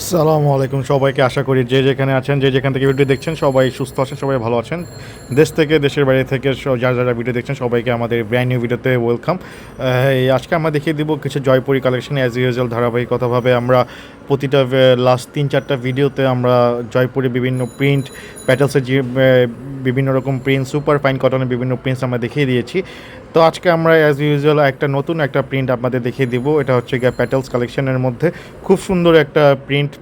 আসসালামু আলাইকুম সবাইকে আশা করি যে যেখানে আছেন, যে যেখান থেকে ভিডিও দেখছেন, সবাই সুস্থ আছেন, সবাই ভালো আছেন। দেশ থেকে, দেশের বাইরে থেকে যারা যারা ভিডিও দেখছেন, সবাইকে আমাদের ব্র্যান্ড নিউ ভিডিওতে ওয়েলকাম আজকে আমরা দেখিয়ে দিব কিছু জয়পুরি কালেকশন অ্যাজ ইউজুয়াল ধারাবাহিকতাভাবে আমরা প্রতিটা লাস্ট তিন চারটা ভিডিওতে আমরা জয়পুরে বিভিন্ন প্রিন্ট প্যাটেলসের যে বিভিন্ন রকম প্রিন্ট সুপার ফাইন কটনের বিভিন্ন প্রিন্টস আমরা দেখিয়ে দিয়েছি। তো আজকে আমরা অ্যাজ ইউজুয়াল একটা নতুন একটা প্রিন্ট আপনাদের দেখিয়ে দিব। এটা হচ্ছে গিয়ে প্যাটেলস কালেকশনের মধ্যে। খুব সুন্দর একটা প্রিন্ট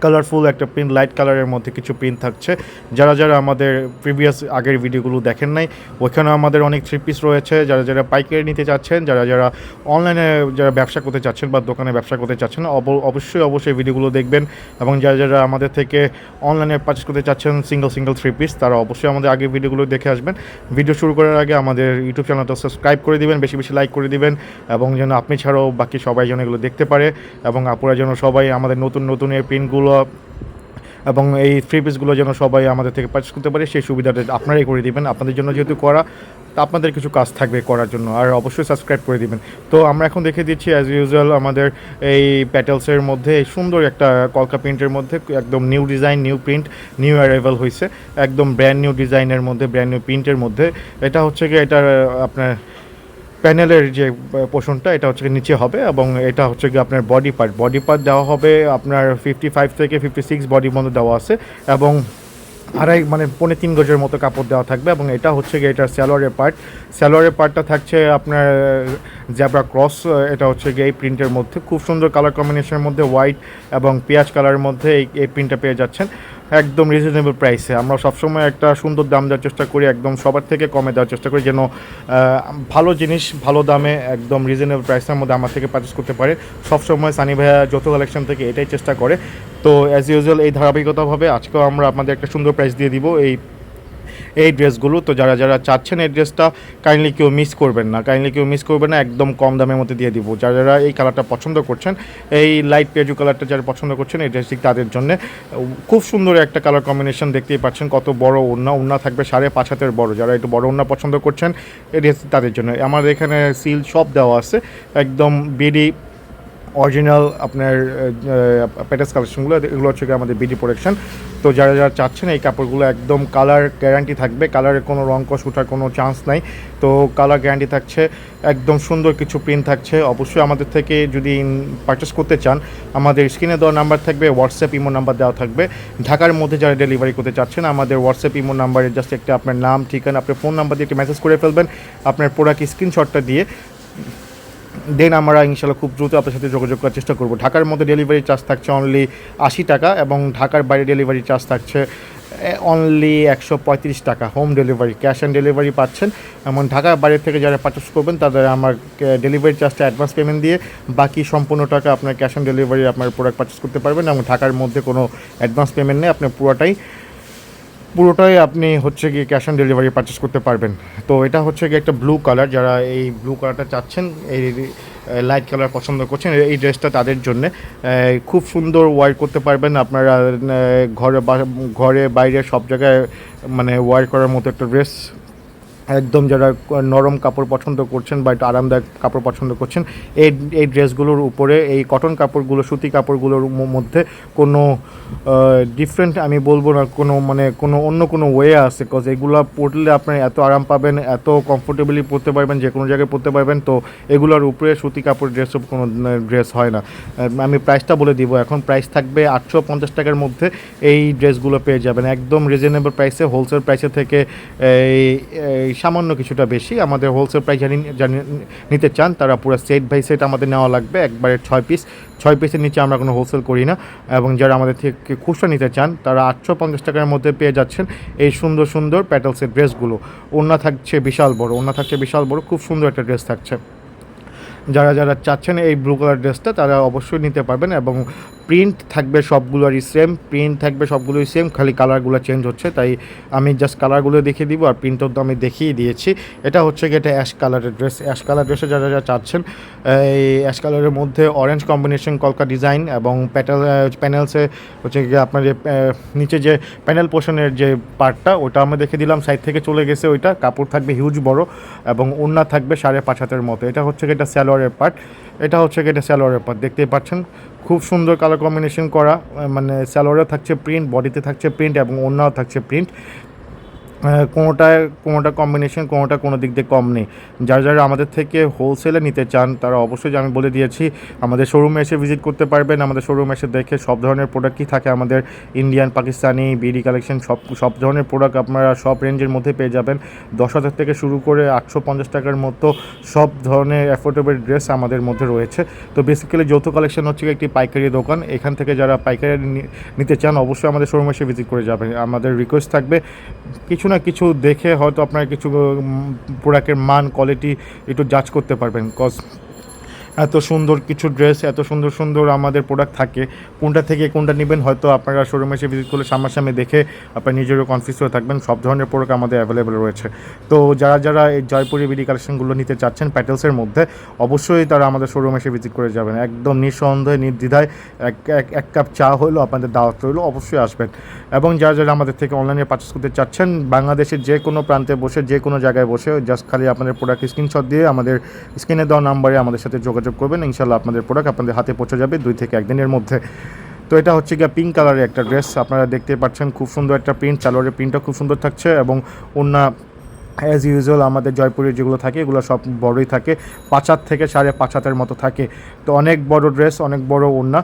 কালারফুল একটা প্রিন্ট লাইট কালারের মধ্যে কিছু প্রিন্ট থাকছে। যারা যারা আমাদের প্রিভিয়াস আগের ভিডিওগুলো দেখেন নাই, ওইখানে আমাদের অনেক থ্রি পিস রয়েছে। যারা যারা পাইকারি নিতে চাচ্ছেন, যারা যারা অনলাইনে যারা ব্যবসা করতে চাচ্ছেন বা দোকানে ব্যবসা করতে চাচ্ছেন, অব- অবশ্যই অবশ্যই ভিডিওগুলো দেখবেন। এবং যারা যারা আমাদের থেকে অনলাইনে পারচেস করতে চাচ্ছেন সিঙ্গেল সিঙ্গেল থ্রি পিস তারা অবশ্যই আমাদের আগের ভিডিওগুলো দেখে আসবেন। ভিডিও শুরু করার আগে আমাদের ইউটিউব চ্যানেলটা সাবস্ক্রাইব করে দিবেন, বেশি বেশি লাইক করে দিবেন। এবং যেন আপনি ছাড়াও বাকি সবাই যেন এগুলো দেখতে পারে। এবং আপনারা যেন সবাই আমাদের নতুন নতুন এই প্রিন্টগুলো এবং এই ফ্রি পিসগুলো যেন সবাই আমাদের থেকে পারচেস করতে পারে, সেই সুবিধাটা আপনারাই করে দিবেন। আপনাদের জন্য যেহেতু করা আপনাদের কিছু কাজ থাকবে করার জন্য। আর অবশ্যই সাবস্ক্রাইব করে দিবেন। তো আমরা এখন দেখে দিচ্ছি অ্যাজ ইউজুয়াল আমাদের এই প্যাটেলসের মধ্যে সুন্দর একটা কলকা প্রিন্টের মধ্যে, একদম new design new print new arrival হয়েছে একদম ব্র্যান্ড নিউ ডিজাইনের মধ্যে ব্র্যান্ড নিউ প্রিন্টের মধ্যে। এটা হচ্ছে কি এটা আপনার প্যানেলের যে পোর্শনটা এটা হচ্ছে নিচে হবে এবং এটা হচ্ছে গিয়ে আপনার বডি পার্ট বডি পার্ট দেওয়া হবে আপনার ফিফটি ফাইভ থেকে ফিফটি সিক্স বডি মধ্যে দেওয়া আছে এবং আড়াই মানে পৌনে তিন গজের মতো কাপড় দেওয়া থাকবে এবং এটা হচ্ছে গিয়ে এটা স্যালোয়ারের পার্ট স্যালোয়ারের পার্টটা থাকছে আপনার জ্যাবরা ক্রস এটা হচ্ছে গিয়ে এই প্রিন্টের মধ্যে। খুব সুন্দর কালার কম্বিনেশনের মধ্যে হোয়াইট এবং পেঁয়াজ কালারের মধ্যে এই এই প্রিন্টটা পেয়ে যাচ্ছেন। একদম রিজনেবল প্রাইসে আমরা সবসময় একটা সুন্দর দাম দেওয়ার চেষ্টা করি, একদম সবার থেকে কমে দেওয়ার চেষ্টা করি যেন ভালো জিনিস ভালো দামে একদম রিজনেবল প্রাইসের মধ্যে আমার থেকে পারচেস করতে পারে। সবসময় সানি ভাইয়া যৌথ কালেকশন থেকে এটাই চেষ্টা করে। তো অ্যাজ ইউজুয়াল এই ধারাবাহিকতাভাবে আজকেও আমরা আপনাদের একটা সুন্দর প্রাইস দিয়ে দিব। এই এই ড্রেসগুলো। তো যারা যারা চাচ্ছেন এই ড্রেসটা কাইন্ডলি কেউ মিস করবেন না। কাইন্ডলি কেউ মিস করবেন না, একদম কম দামের মধ্যে দিয়ে দিব। যারা যারা এই কালারটা পছন্দ করছেন, এই লাইট পেজু কালারটা যারা পছন্দ করছেন, এই ড্রেসটি তাদের জন্য। খুব সুন্দর একটা কালার কম্বিনেশন দেখতেই পাচ্ছেন, কত বড় ওড়না। ওড়না থাকবে সাড়ে পাঁচ হাতের বড়। যারা একটু বড় ওড়না পছন্দ করছেন, এই ড্রেসটি তাদের জন্য। আমাদের এখানে সিল সব দেওয়া আছে। একদম বিডি অরিজিনাল আপনার প্যাটেস কালেকশনগুলো এগুলো হচ্ছে আমাদের বিডি প্রোডাকশন তো যারা যারা চাচ্ছেন এই কাপড়গুলো একদম কালার গ্যারান্টি থাকবে। কালারের কোনো রং কষ ওঠার কোনো চান্স নাই। তো কালার গ্যারান্টি থাকছে, একদম সুন্দর কিছু প্রিন্ট থাকছে। অবশ্যই আমাদের থেকে যদি পারচেস করতে চান, আমাদের স্ক্রিনে দেওয়া নাম্বার থাকবে হোয়াটসঅ্যাপ ইমো নাম্বার দেওয়া থাকবে। ঢাকার মধ্যে যারা ডেলিভারি করতে চাচ্ছেন, আমাদের হোয়াটসঅ্যাপ ইমো নাম্বারে জাস্ট একটা আপনার নাম, ঠিকানা, আপনার ফোন নাম্বার দিয়ে একটি মেসেজ করে ফেলবেন। আপনার প্রোডাক্ট স্ক্রিনশটটা দিয়ে দেন আমরা ইনশাল্লাহ খুব দ্রুত আপনার সাথে যোগাযোগ করার চেষ্টা করব। ঢাকার মধ্যে ডেলিভারি চার্জ থাকছে অনলি আশি টাকা এবং ঢাকার বাইরে ডেলিভারি চার্জ থাকছে অনলি একশো পঁয়ত্রিশ টাকা। Home delivery cash on delivery পাচ্ছেন। এমন ঢাকার বাইরে থেকে যারা পারচেস করবেন, তাদের আমার ডেলিভারি চার্জটা অ্যাডভান্স পেমেন্ট দিয়ে বাকি সম্পূর্ণ টাকা আপনার ক্যাশ অন ডেলিভারি আপনার প্রোডাক্ট পারচেস করতে পারবেন এবং ঢাকার মধ্যে কোনো অ্যাডভান্স পেমেন্ট নেই। আপনার পুরোটাই পুরোটাই আপনি হচ্ছে গিয়ে ক্যাশ অন ডেলিভারি পারচেস করতে পারবেন। তো এটা হচ্ছে গিয়ে একটা ব্লু কালার যারা এই ব্লু কালারটা চাচ্ছেন, এই লাইট কালার পছন্দ করছেন, এই ড্রেসটা তাদের জন্যে খুব সুন্দর ওয়ার করতে পারবেন। আপনারা ঘরে ঘরে বাইরে সব জায়গায় মানে ওয়ার করার মতো একটা ড্রেস একদম যারা নরম কাপড় পছন্দ করছেন বা একটু আরামদায়ক কাপড় পছন্দ করছেন, এই এই ড্রেসগুলোর উপরে, এই কটন কাপড়গুলো, সুতি কাপড়গুলোর মধ্যে কোনো ডিফারেন্ট আমি বলব না, কোনো মানে কোনো অন্য কোনো ওয়ে আছে কজ এগুলো পরলে আপনি এত আরাম পাবেন, এত কমফোর্টেবলি পরতে পারবেন, যে কোনো জায়গায় পরতে পারবেন, তো এগুলোর উপরে সুতি কাপড় ড্রেস কোনো ড্রেস হয় না। আমি প্রাইসটা বলে দিব, এখন প্রাইস থাকবে আটশো পঞ্চাশ টাকার মধ্যে এই ড্রেসগুলো পেয়ে যাবেন। একদম রিজনেবল প্রাইসে হোলসেল প্রাইসের থেকে এই সামান্য কিছুটা বেশি। আমাদের হোলসেল প্রাইস জানি জানি নিতে চান, তারা পুরো সেট বাই সেট আমাদের নেওয়া লাগবে। একবারে ছয় পিস ছয় পিসের নিচে আমরা কোনো হোলসেল করি না। এবং যারা আমাদের থেকে খুচরা নিতে চান, তারা আটশো পঞ্চাশ টাকার মধ্যে পেয়ে যাচ্ছেন এই সুন্দর সুন্দর প্যাটেলসের ড্রেসগুলো ওড়না থাকছে বিশাল বড়, ওড়না থাকছে বিশাল বড়, খুব সুন্দর একটা ড্রেস থাকছে। যারা যারা চাচ্ছেন এই ব্লু কালার ড্রেসটা তারা অবশ্যই নিতে পারবেন এবং প্রিন্ট থাকবে সবগুলোরই সেম প্রিন্ট থাকবে সবগুলোই সেম খালি কালারগুলো চেঞ্জ হচ্ছে, তাই আমি জাস্ট কালারগুলো দেখিয়ে দিব আর প্রিন্টও তো আমি দেখিয়ে দিয়েছি। এটা হচ্ছে কি এটা অ্যাশ কালারের ড্রেস অ্যাশ কালার ড্রেসে যারা যারা চাচ্ছেন, এই অ্যাশ কালারের মধ্যে অরেঞ্জ কম্বিনেশন কলকা ডিজাইন এবং প্যাটেল প্যানেলসে হচ্ছে গিয়ে আপনার যে নিচে যে প্যানেল পোর্শনের যে পার্টটা ওটা আমি দেখে দিলাম সাইড থেকে চলে গেছে ওইটা, কাপড় থাকবে হিউজ বড় এবং ওড়না থাকবে সাড়ে পাঁচ হাতের মতো। এটা হচ্ছে কি এটা স্যালোয়ারের পার্ট এটা হচ্ছে কি এটা স্যালোয়ারের পার্ট দেখতেই পাচ্ছেন? খুব সুন্দর কালার কালার কম্বিনেশন করা মানে স্যালোয়ারে থাকছে প্রিন্ট বডিতে থাকছে প্রিন্ট এবং অন্যও থাকছে প্রিন্ট কোনোটায়, কোনোটা কম্বিনেশন কোনোটা কোনো দিক দিয়ে কম নেই। যারা যারা আমাদের থেকে হোলসেলে নিতে চান, তারা অবশ্যই আমি বলে দিয়েছি, আমাদের শোরুমে এসে ভিজিট করতে পারবেন। আমাদের শোরুমে এসে দেখে সব ধরনের প্রোডাক্টই থাকে আমাদের। ইন্ডিয়ান পাকিস্তানি বিডি কালেকশন সব সব ধরনের প্রোডাক্ট আপনারা সব রেঞ্জের মধ্যে পেয়ে যাবেন। দশ হাজার থেকে শুরু করে আটশো পঞ্চাশ টাকার মতো সব ধরনের অ্যাফোর্ডেবল ড্রেস আমাদের মধ্যে রয়েছে। তো বেসিক্যালি যৌথ কালেকশন হচ্ছে একটি পাইকারি দোকান। এখান থেকে যারা পাইকারি নিতে চান, অবশ্যই আমাদের শোরুমে এসে ভিজিট করে যাবেন। আমাদের রিকোয়েস্ট থাকবে, কিছু না কিছু দেখে হয়তো আপনার কিছু প্রোডাক্টের মান কোয়ালিটি একটু জাজ করতে পারবেন কজ এত সুন্দর কিছু ড্রেস এত সুন্দর সুন্দর আমাদের প্রোডাক্ট থাকে। কোনটা থেকে কোনটা নেবেন হয়তো আপনারা শোরুমে এসে ভিজিট করলে সামনাসামনি দেখে আপনার নিজেরও কনফিউজ হয়ে থাকবেন। সব ধরনের প্রোডাক্ট আমাদের অ্যাভেলেবেল রয়েছে। তো যারা যারা এই জয়পুরি বিডি কালেকশনগুলো নিতে চাচ্ছেন প্যাটেলসের মধ্যে, অবশ্যই তারা আমাদের শোরুমে এসে ভিজিট করে যাবেন। একদম নিঃসন্দেহে, নির্দ্বিধায় এক এক কাপ চা হলো আপনাদের দাওয়াত রইল, অবশ্যই আসবেন। এবং যারা যারা আমাদের থেকে অনলাইনে পারচেস করতে চাচ্ছেন, বাংলাদেশের যে কোনো প্রান্তে বসে, যে কোনো জায়গায় বসে জাস্ট খালি আপনাদের প্রোডাক্ট স্ক্রিনশট দিয়ে আমাদের স্ক্রিনে দেওয়া নাম্বারে আমাদের সাথে যোগাযোগ করবেন। ইনশাল্লাহ আপনাদের প্রোডাক্ট আপনাদের হাতে পৌঁছে যাবে দুই থেকে একদিনের মধ্যে। তো এটা হচ্ছে গিয়ে পিঙ্ক কালারের একটা ড্রেস আপনারা দেখতে পাচ্ছেন খুব সুন্দর একটা প্রিন্ট চালোয়ারের প্রিন্টটা খুব সুন্দর থাকছে এবং অন্য অ্যাজ ইউজুয়াল আমাদের জয়পুরের যেগুলো থাকে, এগুলো সব বড়ই থাকে। পাঁচ হাত থেকে সাড়ে পাঁচ হাতের মতো থাকে। তো অনেক বড় ড্রেস অনেক বড় ওড়না।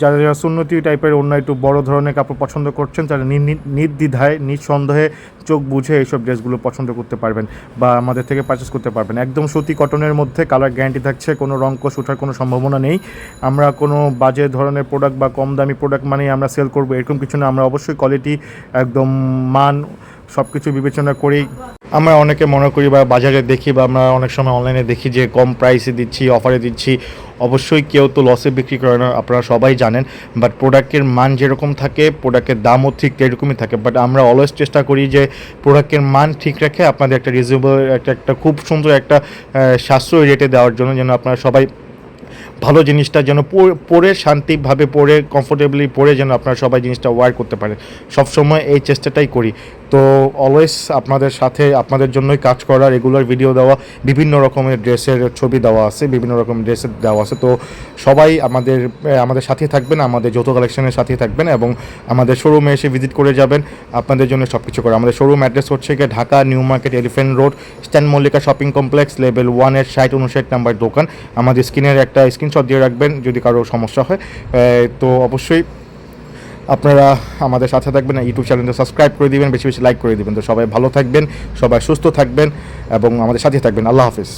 যারা যারা সুন্নতি টাইপের অন্য একটু বড় ধরনের কাপড় পছন্দ করছেন, তারা নির্দ্বিধায়, নিঃসন্দেহে চোখ বুঝে এইসব ড্রেসগুলো পছন্দ করতে পারবেন বা আমাদের থেকে পারচেস করতে পারবেন। একদম সুতি কটনের মধ্যে কালার গ্যারান্টি থাকছে, কোনো রং কোষ ওঠার কোনো সম্ভাবনা নেই। আমরা কোনো বাজে ধরনের প্রোডাক্ট বা কম দামি প্রোডাক্ট মানেই আমরা সেল করব, এরকম কিছু না। আমরা অবশ্যই কোয়ালিটি একদম মান সব কিছু বিবেচনা করেই আমরা অনেকে মনে করি বা বাজারে দেখি বা আমরা অনেক সময় অনলাইনে দেখি যে কম প্রাইসে দিচ্ছি অফারে দিচ্ছি। অবশ্যই কেউ তো লসে বিক্রি করে না, আপনারা সবাই জানেন। বাট প্রোডাক্টের মান যেরকম থাকে প্রোডাক্টের দামও ঠিক এরকমই থাকে। বাট আমরা অলওয়েজ চেষ্টা করি যে প্রোডাক্টের মান ঠিক রেখে আপনাদের একটা রিজনেবল একটা একটা খুব সুন্দর একটা সাশ্রয়ী রেটে দেওয়ার জন্য যেন আপনারা সবাই ভালো জিনিসটা যেন পরে শান্তিভাবে পরে কমফোর্টেবলি পরে যেন আপনারা সবাই জিনিসটা ওয়ার করতে পারেন সবসময় এই চেষ্টাটাই করি। তো অলওয়েজ আপনাদের সাথে, আপনাদের জন্যই কাজ করা রেগুলার ভিডিও দেওয়া, বিভিন্ন রকমের ড্রেসের ছবি দেওয়া আছে, বিভিন্ন রকম ড্রেসের দেওয়া আছে। তো সবাই আমাদের আমাদের সাথে থাকবেন, আমাদের যৌথ কালেকশনের সাথে থাকবেন এবং আমাদের শোরুমে এসে ভিজিট করে যাবেন, আপনাদের জন্য সব কিছু করে। আমাদের শোরুম অ্যাড্রেস হচ্ছে গিয়ে Dhaka new market elephant road stand Mallika shopping complex level ওয়ানের ষাট উনষাট নাম্বার দোকান। আমাদের স্ক্রিনের একটা স্ক্রিনশট দিয়ে রাখবেন যদি কারও সমস্যা হয়। তো অবশ্যই আপনারা আমাদের সাথে থাকবেন ইউটিউব চ্যানেলটা সাবস্ক্রাইব করে দিবেন, বেশি বেশি লাইক করে দিবেন। তো সবাই ভালো থাকবেন, সবাই সুস্থ থাকবেন এবং আমাদের সাথে থাকবেন। আল্লাহ হাফিজ।